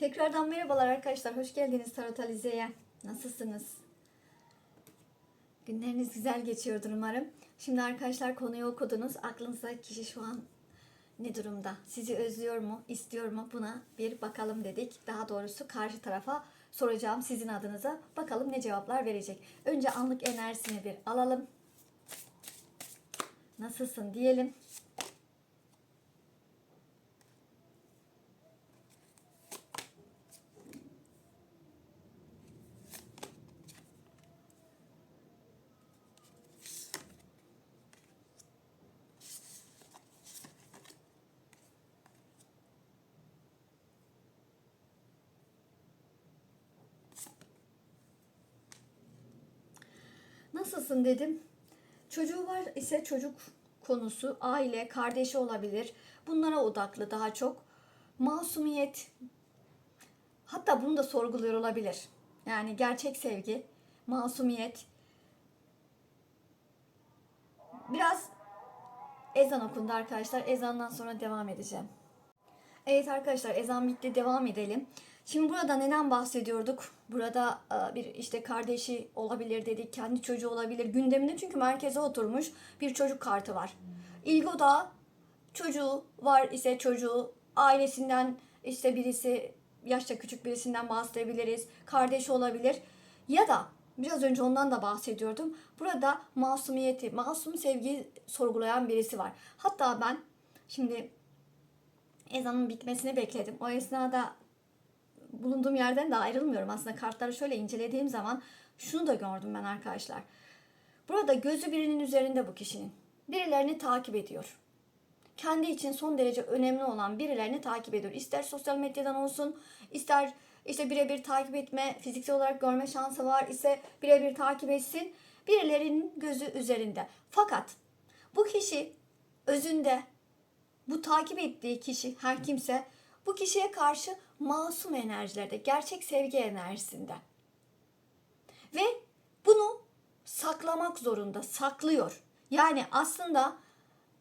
Tekrardan merhabalar arkadaşlar. Hoş geldiniz Tarot Alize'ye. Nasılsınız? Günleriniz güzel geçiyordur umarım. Şimdi arkadaşlar konuyu okudunuz. Aklınızda kişi şu an ne durumda? Sizi özlüyor mu? istiyor mu? Buna bir bakalım dedik. Daha doğrusu karşı tarafa soracağım sizin adınıza. Bakalım ne cevaplar verecek. Önce anlık enerjisini bir alalım. Nasılsın diyelim. Nasılsın dedim. Çocuğu var ise çocuk konusu, aile, kardeşi olabilir. Bunlara odaklı daha çok. Masumiyet, hatta bunu da sorguluyor olabilir. Yani gerçek sevgi, masumiyet. Biraz ezan okundu arkadaşlar. Ezandan sonra devam edeceğim. Evet arkadaşlar ezan bitti devam edelim. Şimdi burada neden bahsediyorduk? Burada e, bir işte kardeşi olabilir dedik, kendi çocuğu olabilir. Gündeminde çünkü merkeze oturmuş bir çocuk kartı var. İlgo'da çocuğu var ise çocuğu ailesinden işte birisi yaşça küçük birisinden bahsedebiliriz. Kardeşi olabilir. Ya da biraz önce ondan da bahsediyordum. Burada masumiyeti, masum sevgiyi sorgulayan birisi var. Hatta ben şimdi ezanın bitmesini bekledim. O esnada bulunduğum yerden de ayrılmıyorum. Aslında kartları şöyle incelediğim zaman şunu da gördüm ben arkadaşlar. Burada gözü birinin üzerinde bu kişinin. Birilerini takip ediyor. Kendi için son derece önemli olan birilerini takip ediyor. İster sosyal medyadan olsun, ister işte birebir takip etme, fiziksel olarak görme şansı var ise birebir takip etsin. Birilerinin gözü üzerinde. Fakat bu kişi özünde bu takip ettiği kişi her kimse bu kişiye karşı masum enerjilerde, gerçek sevgi enerjisinde. Ve bunu saklamak zorunda, saklıyor. Yani aslında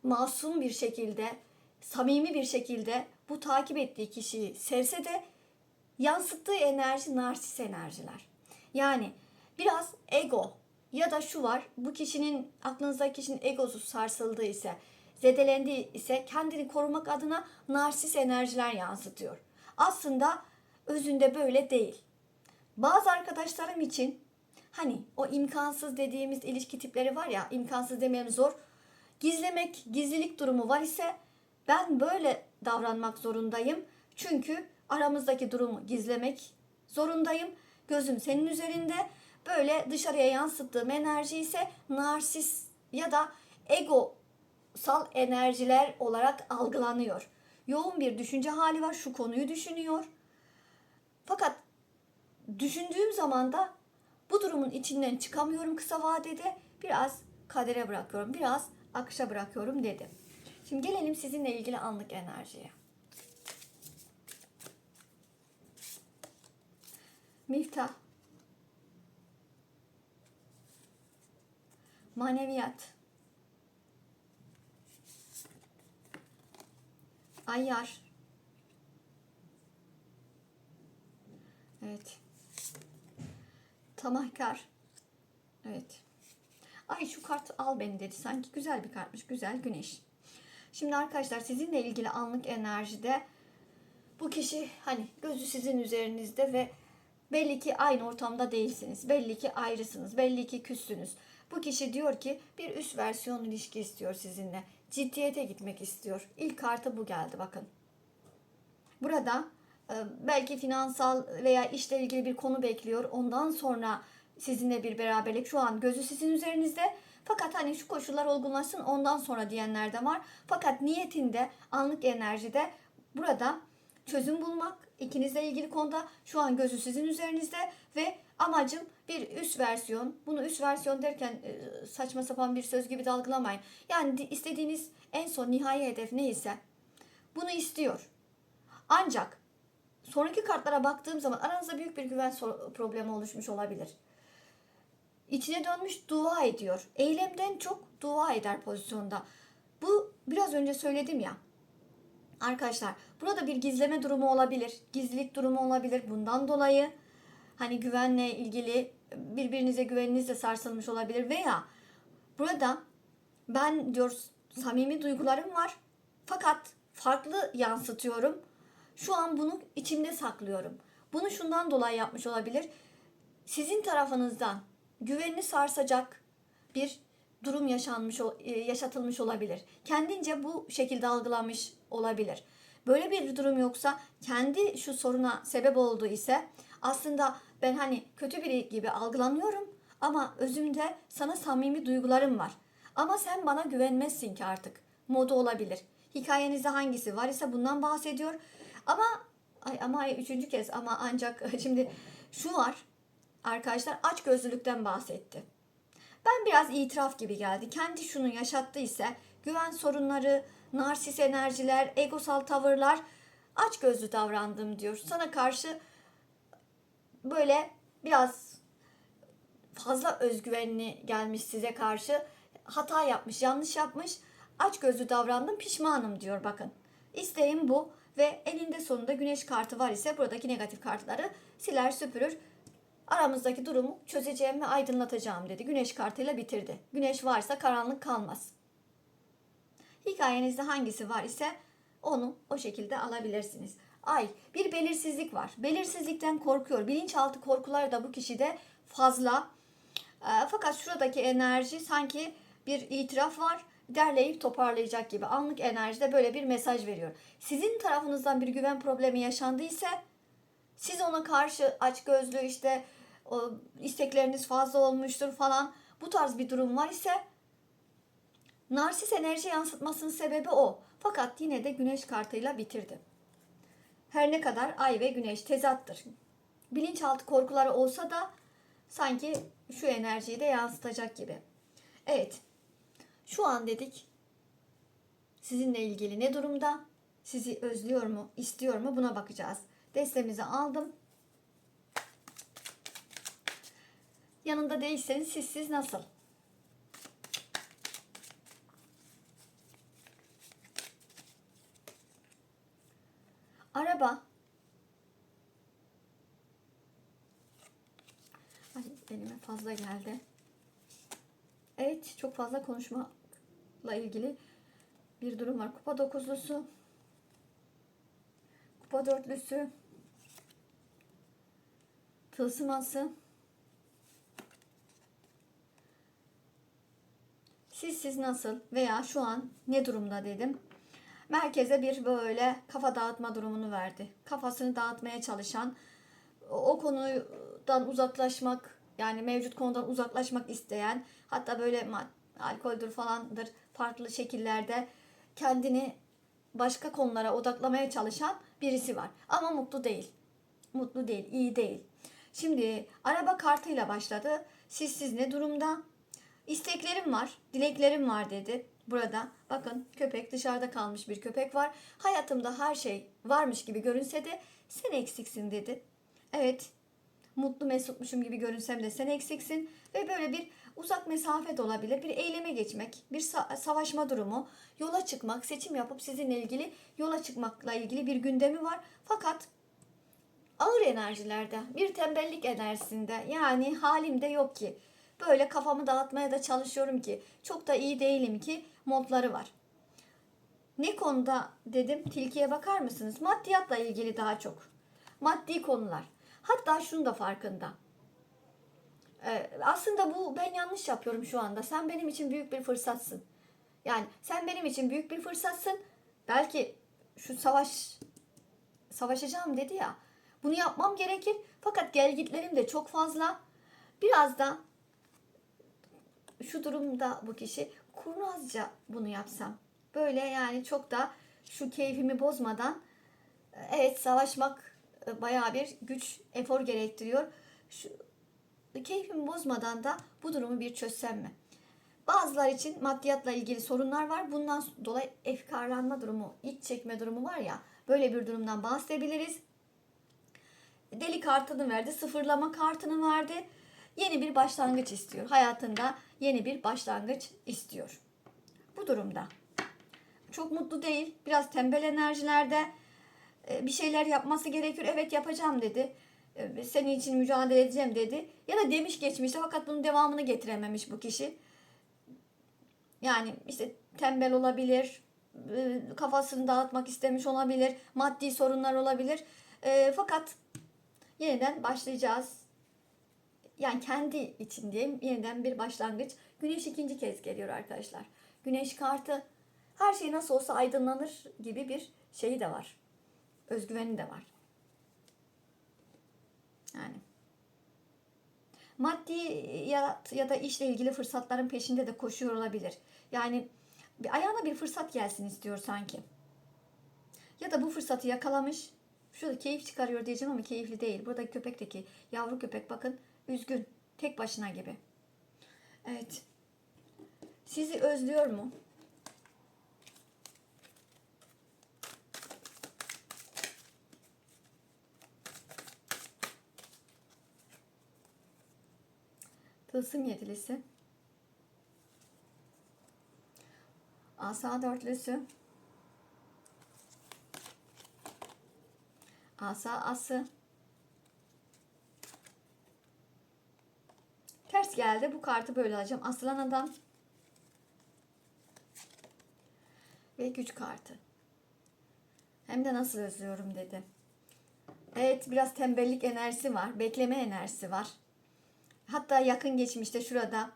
masum bir şekilde, samimi bir şekilde bu takip ettiği kişiyi sevse de yansıttığı enerji narsist enerjiler. Yani biraz ego ya da şu var bu kişinin aklınızdaki kişinin egosu sarsıldığı ise zedelendiği ise kendini korumak adına narsist enerjiler yansıtıyor. Aslında özünde böyle değil. Bazı arkadaşlarım için hani o imkansız dediğimiz ilişki tipleri var ya imkansız demem zor. Gizlemek, gizlilik durumu var ise ben böyle davranmak zorundayım. Çünkü aramızdaki durumu gizlemek zorundayım. Gözüm senin üzerinde. Böyle dışarıya yansıttığım enerji ise narsist ya da ego sal enerjiler olarak algılanıyor. Yoğun bir düşünce hali var. Şu konuyu düşünüyor. Fakat düşündüğüm zaman da bu durumun içinden çıkamıyorum kısa vadede. Biraz kadere bırakıyorum. Biraz akışa bırakıyorum dedi. Şimdi gelelim sizinle ilgili anlık enerjiye. Miftah. Maneviyat. Ayyar. Evet. Tamahkar. Evet. Ay şu kart al beni dedi. Sanki güzel bir kartmış. Güzel güneş. Şimdi arkadaşlar sizinle ilgili anlık enerjide bu kişi hani gözü sizin üzerinizde ve belli ki aynı ortamda değilsiniz. Belli ki ayrısınız. Belli ki küssünüz. Bu kişi diyor ki bir üst versiyon ilişki istiyor sizinle. Ciddiyete gitmek istiyor. İlk kartı bu geldi bakın. Burada e, belki finansal veya işle ilgili bir konu bekliyor. Ondan sonra sizinle bir beraberlik şu an gözü sizin üzerinizde. Fakat hani şu koşullar olgunlaşsın ondan sonra diyenler de var. Fakat niyetinde anlık enerjide burada çözüm bulmak ikinizle ilgili konuda şu an gözü sizin üzerinizde ve amacım bir üst versiyon. Bunu üst versiyon derken e, saçma sapan bir söz gibi de algılamayın. Yani di- istediğiniz en son nihai hedef neyse bunu istiyor. Ancak sonraki kartlara baktığım zaman aranızda büyük bir güven problemi oluşmuş olabilir. İçine dönmüş dua ediyor. Eylemden çok dua eder pozisyonda. Bu biraz önce söyledim ya. Arkadaşlar Burada bir gizleme durumu olabilir. Gizlilik durumu olabilir. Bundan dolayı hani güvenle ilgili birbirinize güveninizle sarsılmış olabilir veya burada ben diyor samimi duygularım var fakat farklı yansıtıyorum. Şu an bunu içimde saklıyorum. Bunu şundan dolayı yapmış olabilir. Sizin tarafınızdan güvenini sarsacak bir durum yaşanmış e, yaşatılmış olabilir. Kendince bu şekilde algılamış olabilir. Böyle bir durum yoksa kendi şu soruna sebep olduğu ise aslında ben hani kötü biri gibi algılanıyorum ama özümde sana samimi duygularım var. Ama sen bana güvenmezsin ki artık. Modu olabilir. Hikayenizde hangisi var ise bundan bahsediyor. Ama ay ama ay, üçüncü kez ama ancak şimdi şu var. Arkadaşlar aç gözlülükten bahsetti. Ben biraz itiraf gibi geldi. Kendi şunu yaşattıysa güven sorunları, narsis enerjiler, egosal tavırlar aç gözlü davrandım diyor. Sana karşı böyle biraz fazla özgüvenli gelmiş size karşı. Hata yapmış, yanlış yapmış. Aç gözlü davrandım, pişmanım diyor bakın. İsteğim bu ve elinde sonunda güneş kartı var ise buradaki negatif kartları siler süpürür. Aramızdaki durumu çözeceğim ve aydınlatacağım dedi. Güneş kartıyla bitirdi. Güneş varsa karanlık kalmaz. Hikayenizde hangisi var ise onu o şekilde alabilirsiniz. Ay bir belirsizlik var. Belirsizlikten korkuyor. Bilinçaltı korkular da bu kişide fazla. E, fakat şuradaki enerji sanki bir itiraf var. Derleyip toparlayacak gibi. Anlık enerjide böyle bir mesaj veriyor. Sizin tarafınızdan bir güven problemi yaşandıysa siz ona karşı aç gözlü işte o istekleriniz fazla olmuştur falan bu tarz bir durum var ise narsis enerji yansıtmasının sebebi o. Fakat yine de güneş kartıyla bitirdi. Her ne kadar ay ve güneş tezattır. Bilinçaltı korkuları olsa da sanki şu enerjiyi de yansıtacak gibi. Evet. Şu an dedik sizinle ilgili ne durumda? Sizi özlüyor mu, istiyor mu buna bakacağız. Destemizi aldım. Yanında değilseniz siz siz nasıl? Araba. Ay elime fazla geldi. Evet çok fazla konuşmakla ilgili bir durum var. Kupa dokuzlusu. Kupa dörtlüsü. Tılsım ası. Siz siz nasıl veya şu an ne durumda dedim. Merkeze bir böyle kafa dağıtma durumunu verdi. Kafasını dağıtmaya çalışan, o konudan uzaklaşmak, yani mevcut konudan uzaklaşmak isteyen, hatta böyle alkoldür falandır farklı şekillerde kendini başka konulara odaklamaya çalışan birisi var. Ama mutlu değil. Mutlu değil, iyi değil. Şimdi araba kartıyla başladı. Siz siz ne durumda? İsteklerim var, dileklerim var dedi. Burada bakın köpek dışarıda kalmış bir köpek var. Hayatımda her şey varmış gibi görünse de sen eksiksin dedi. Evet mutlu mesutmuşum gibi görünsem de sen eksiksin. Ve böyle bir uzak mesafe de olabilir. Bir eyleme geçmek, bir sa- savaşma durumu, yola çıkmak, seçim yapıp sizinle ilgili yola çıkmakla ilgili bir gündemi var. Fakat ağır enerjilerde, bir tembellik enerjisinde yani halimde yok ki. Böyle kafamı dağıtmaya da çalışıyorum ki çok da iyi değilim ki modları var. Ne konuda dedim tilkiye bakar mısınız? Maddiyatla ilgili daha çok. Maddi konular. Hatta şunu da farkında. Ee, aslında bu ben yanlış yapıyorum şu anda. Sen benim için büyük bir fırsatsın. Yani sen benim için büyük bir fırsatsın. Belki şu savaş savaşacağım dedi ya. Bunu yapmam gerekir. Fakat gelgitlerim de çok fazla. Biraz da şu durumda bu kişi kurnazca bunu yapsam. Böyle yani çok da şu keyfimi bozmadan evet savaşmak e, bayağı bir güç, efor gerektiriyor. Şu keyfimi bozmadan da bu durumu bir çözsem mi? Bazılar için maddiyatla ilgili sorunlar var. Bundan dolayı efkarlanma durumu, iç çekme durumu var ya. Böyle bir durumdan bahsedebiliriz. Deli kartını verdi, sıfırlama kartını verdi. Yeni bir başlangıç istiyor. Hayatında yeni bir başlangıç istiyor. Bu durumda. Çok mutlu değil. Biraz tembel enerjilerde. E, bir şeyler yapması gerekiyor. Evet yapacağım dedi. E, Senin için mücadele edeceğim dedi. Ya da demiş geçmişte fakat bunun devamını getirememiş bu kişi. Yani işte tembel olabilir, e, kafasını dağıtmak istemiş olabilir, maddi sorunlar olabilir. Fakat yeniden başlayacağız. Yani kendi için diyeyim yeniden bir başlangıç. Güneş ikinci kez geliyor arkadaşlar. Güneş kartı her şey nasıl olsa aydınlanır gibi bir şeyi de var. Özgüveni de var. Yani maddi ya, ya da işle ilgili fırsatların peşinde de koşuyor olabilir. Yani bir ayağına bir fırsat gelsin istiyor sanki. Ya da bu fırsatı yakalamış. Şurada keyif çıkarıyor diyeceğim ama keyifli değil. Burada köpekteki yavru köpek bakın üzgün. Tek başına gibi. Evet. Sizi özlüyor mu? Tılsım yedilisi. Asa dörtlüsü. Asa ası. Ters geldi. Bu kartı böyle alacağım. Aslan adam. Ve güç kartı. Hem de nasıl özlüyorum dedi. Evet biraz tembellik enerjisi var. Bekleme enerjisi var. Hatta yakın geçmişte şurada.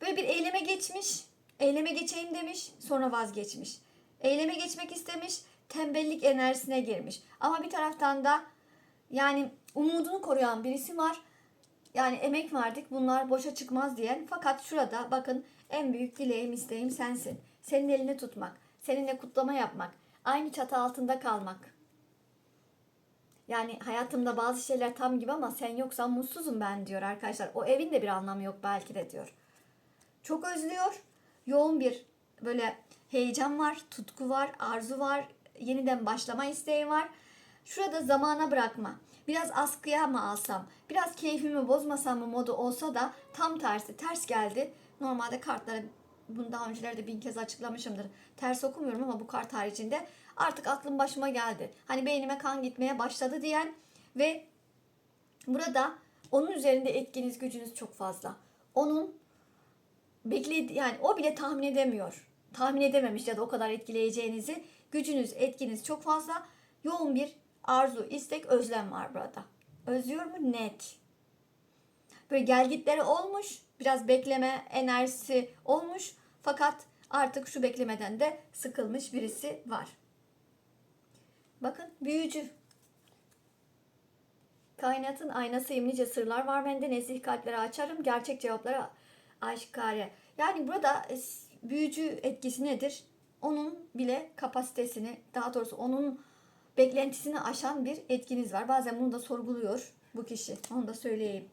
Böyle bir eyleme geçmiş. Eyleme geçeyim demiş. Sonra vazgeçmiş. Eyleme geçmek istemiş. Tembellik enerjisine girmiş. Ama bir taraftan da yani umudunu koruyan birisi var. Yani emek verdik bunlar boşa çıkmaz diyen. Fakat şurada bakın en büyük dileğim isteğim sensin. Senin elini tutmak. Seninle kutlama yapmak. Aynı çatı altında kalmak. Yani hayatımda bazı şeyler tam gibi ama sen yoksan mutsuzum ben diyor arkadaşlar. O evin de bir anlamı yok belki de diyor. Çok özlüyor. Yoğun bir böyle heyecan var, tutku var, arzu var, yeniden başlama isteği var. Şurada zamana bırakma. Biraz askıya mı alsam, biraz keyfimi bozmasam mı modu olsa da tam tersi, ters geldi. Normalde kartları bunu daha öncelerde bin kez açıklamışımdır. Ters okumuyorum ama bu kart haricinde artık aklım başıma geldi. Hani beynime kan gitmeye başladı diyen ve burada onun üzerinde etkiniz gücünüz çok fazla. Onun bekledi yani o bile tahmin edemiyor. Tahmin edememiş ya da o kadar etkileyeceğinizi. Gücünüz, etkiniz çok fazla. Yoğun bir arzu, istek, özlem var burada. Özlüyor mu? Net. Böyle gelgitleri olmuş. Biraz bekleme enerjisi olmuş. Fakat artık şu beklemeden de sıkılmış birisi var. Bakın büyücü. Kainatın aynasıyım nice sırlar var bende nezih kalpleri açarım gerçek cevapları aşikare. Yani burada e, büyücü etkisi nedir? Onun bile kapasitesini daha doğrusu onun beklentisini aşan bir etkiniz var. Bazen bunu da sorguluyor bu kişi. Onu da söyleyeyim.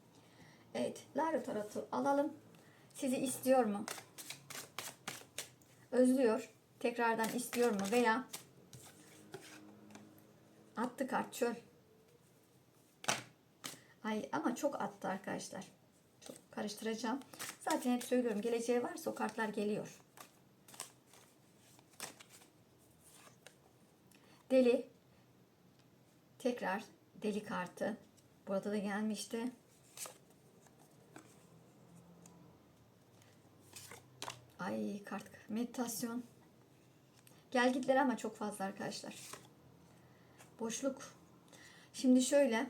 Evet. Laro tarafı alalım. Sizi istiyor mu? Özlüyor. Tekrardan istiyor mu? Veya attı kart çöl. Ay ama çok attı arkadaşlar. Çok karıştıracağım. Zaten hep söylüyorum. Geleceği varsa o kartlar geliyor. Deli. Tekrar deli kartı. Burada da gelmişti. Ay kart meditasyon. Gelgitleri ama çok fazla arkadaşlar. Boşluk. Şimdi şöyle.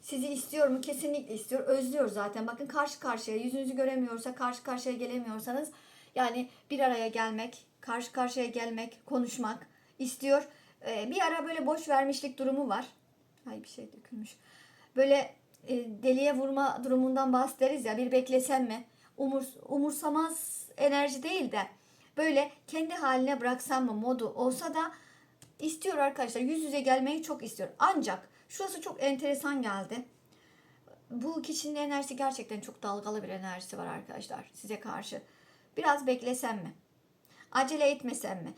Sizi istiyor mu? Kesinlikle istiyor. Özlüyor zaten. Bakın karşı karşıya yüzünüzü göremiyorsa, karşı karşıya gelemiyorsanız yani bir araya gelmek, karşı karşıya gelmek, konuşmak istiyor. Ee, bir ara böyle boş vermişlik durumu var. Ay bir şey dökülmüş. Böyle e, deliye vurma durumundan bahsederiz ya. Bir beklesem mi? Umur, umursamaz enerji değil de böyle kendi haline bıraksam mı modu olsa da istiyor arkadaşlar. Yüz yüze gelmeyi çok istiyor. Ancak şurası çok enteresan geldi. Bu kişinin enerjisi gerçekten çok dalgalı bir enerjisi var arkadaşlar size karşı. Biraz beklesem mi? Acele etmesem mi?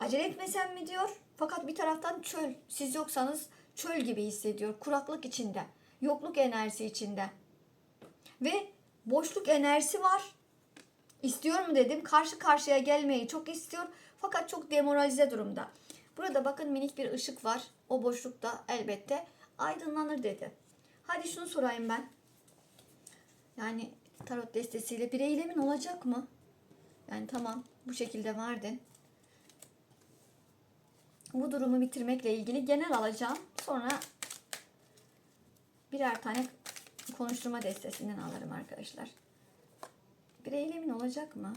Acele etmesem mi diyor. Fakat bir taraftan çöl. Siz yoksanız çöl gibi hissediyor. Kuraklık içinde. Yokluk enerjisi içinde. Ve boşluk enerjisi var. İstiyor mu dedim. Karşı karşıya gelmeyi çok istiyor. Fakat çok demoralize durumda. Burada bakın minik bir ışık var. O boşlukta elbette aydınlanır dedi. Hadi şunu sorayım ben. Yani tarot destesiyle bir eylemin olacak mı? Yani tamam bu şekilde verdin. Bu durumu bitirmekle ilgili genel alacağım. Sonra birer tane konuşturma destesinden alırım arkadaşlar. Bir eylemin olacak mı?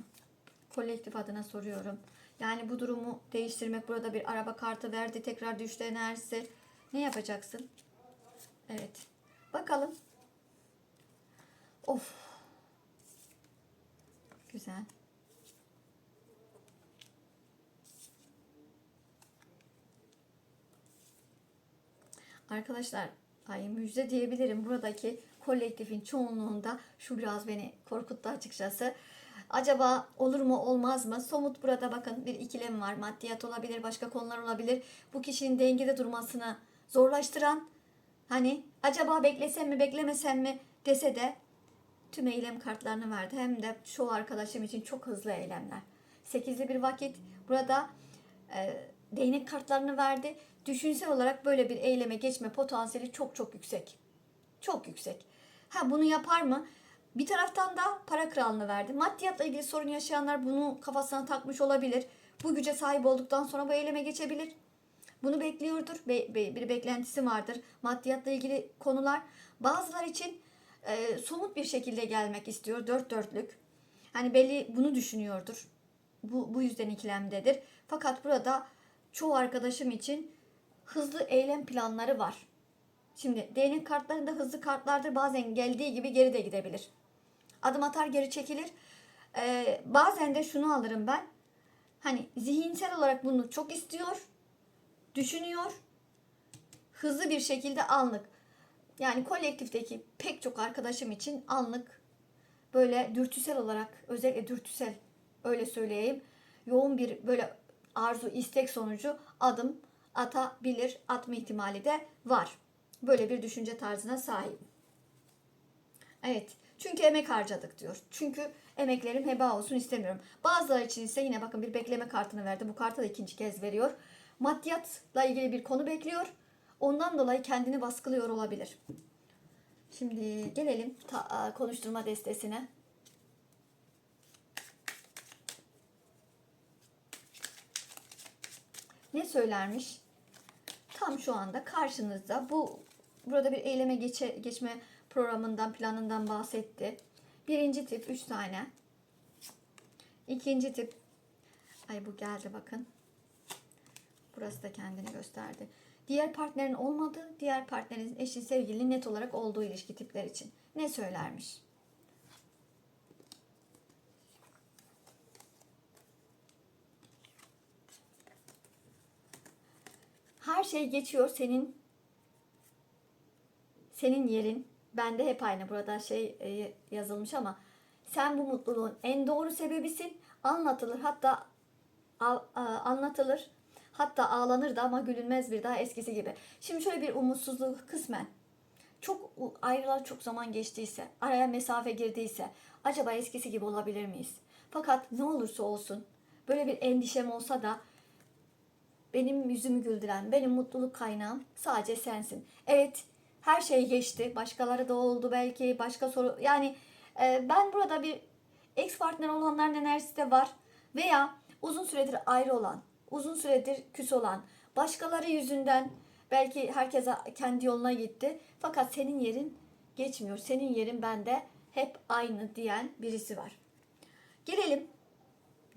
Kolektif adına soruyorum. Yani bu durumu değiştirmek burada bir araba kartı verdi tekrar düştü enerjisi. Ne yapacaksın? Evet. Bakalım. Of. Güzel. Arkadaşlar ay müjde diyebilirim. Buradaki kolektifin çoğunluğunda şu biraz beni korkuttu açıkçası. Acaba olur mu olmaz mı? Somut burada bakın bir ikilem var. Maddiyat olabilir, başka konular olabilir. Bu kişinin dengede durmasını zorlaştıran hani acaba beklesem mi beklemesem mi dese de tüm eylem kartlarını verdi. Hem de çoğu arkadaşım için çok hızlı eylemler. Sekizli bir vakit burada e, değnek kartlarını verdi. Düşünsel olarak böyle bir eyleme geçme potansiyeli çok çok yüksek. Çok yüksek. Ha bunu yapar mı? Bir taraftan da para kralını verdi. Maddiyatla ilgili sorun yaşayanlar bunu kafasına takmış olabilir. Bu güce sahip olduktan sonra bu eyleme geçebilir. Bunu bekliyordur. Be- be- bir beklentisi vardır. Maddiyatla ilgili konular. Bazılar için e, somut bir şekilde gelmek istiyor. Dört dörtlük. Hani belli bunu düşünüyordur. Bu, bu yüzden ikilemdedir. Fakat burada çoğu arkadaşım için hızlı eylem planları var. Şimdi değnek kartlarında hızlı kartlardır. Bazen geldiği gibi geri de gidebilir. Adım atar geri çekilir. Ee, bazen de şunu alırım ben. Hani zihinsel olarak bunu çok istiyor. Düşünüyor. Hızlı bir şekilde anlık. Yani kolektifteki pek çok arkadaşım için anlık böyle dürtüsel olarak özellikle dürtüsel öyle söyleyeyim. Yoğun bir böyle arzu istek sonucu adım atabilir. Atma ihtimali de var. Böyle bir düşünce tarzına sahip. Evet. Çünkü emek harcadık diyor. Çünkü emeklerim heba olsun istemiyorum. Bazıları için ise yine bakın bir bekleme kartını verdi. Bu kartı da ikinci kez veriyor. Maddiyatla ilgili bir konu bekliyor. Ondan dolayı kendini baskılıyor olabilir. Şimdi gelelim ta- konuşturma destesine. Ne söylermiş? Tam şu anda karşınızda bu burada bir eyleme geçe, geçme programından, planından bahsetti. Birinci tip 3 tane. İkinci tip ay bu geldi bakın. Burası da kendini gösterdi. Diğer partnerin olmadığı, diğer partnerin eşi, sevgili net olarak olduğu ilişki tipler için. Ne söylermiş? Her şey geçiyor senin senin yerin. Bende hep aynı burada şey e, yazılmış ama sen bu mutluluğun en doğru sebebisin. Anlatılır hatta anlatılır. Hatta ağlanır da ama gülünmez bir daha eskisi gibi. Şimdi şöyle bir umutsuzluk kısmen. Çok ayrılar çok zaman geçtiyse, araya mesafe girdiyse acaba eskisi gibi olabilir miyiz? Fakat ne olursa olsun böyle bir endişem olsa da benim yüzümü güldüren, benim mutluluk kaynağım sadece sensin. Evet, her şey geçti. Başkaları da oldu belki. Başka soru yani e, ben burada bir ex partner olanların enerjisi de var veya uzun süredir ayrı olan, uzun süredir küs olan, başkaları yüzünden belki herkes kendi yoluna gitti. Fakat senin yerin geçmiyor. Senin yerin bende hep aynı diyen birisi var. Gelelim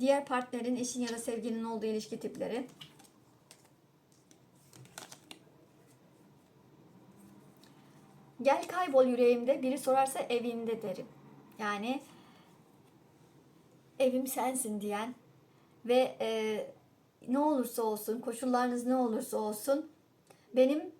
diğer partnerin, eşin ya da sevgilinin olduğu ilişki tipleri. Gel kaybol yüreğimde biri sorarsa evinde derim. Yani evim sensin diyen ve e, ne olursa olsun koşullarınız ne olursa olsun benim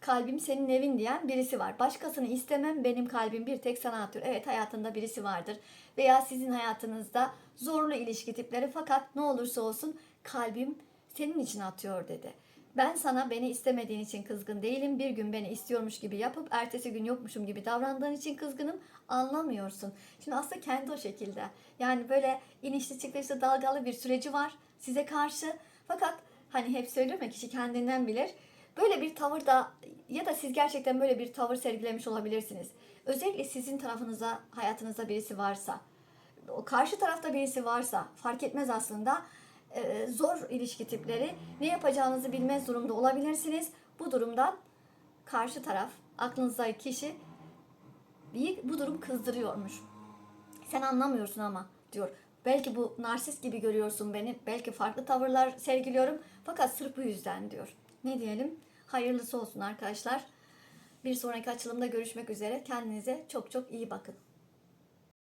kalbim senin evin diyen birisi var. Başkasını istemem benim kalbim bir tek sana atıyor. Evet hayatında birisi vardır veya sizin hayatınızda zorlu ilişki tipleri fakat ne olursa olsun kalbim senin için atıyor dedi. Ben sana beni istemediğin için kızgın değilim. Bir gün beni istiyormuş gibi yapıp ertesi gün yokmuşum gibi davrandığın için kızgınım. Anlamıyorsun. Şimdi aslında kendi o şekilde. Yani böyle inişli çıkışlı dalgalı bir süreci var size karşı. Fakat Hani hep söylüyorum ya kişi kendinden bilir. Böyle bir tavır da ya da siz gerçekten böyle bir tavır sergilemiş olabilirsiniz. Özellikle sizin tarafınıza, hayatınızda birisi varsa, o karşı tarafta birisi varsa fark etmez aslında. Ee, zor ilişki tipleri ne yapacağınızı bilmez durumda olabilirsiniz. Bu durumdan karşı taraf, aklınızdaki kişi bu durum kızdırıyormuş. Sen anlamıyorsun ama diyor. Belki bu narsist gibi görüyorsun beni. Belki farklı tavırlar sergiliyorum. Fakat sırf bu yüzden diyor. Ne diyelim? Hayırlısı olsun arkadaşlar. Bir sonraki açılımda görüşmek üzere. Kendinize çok çok iyi bakın.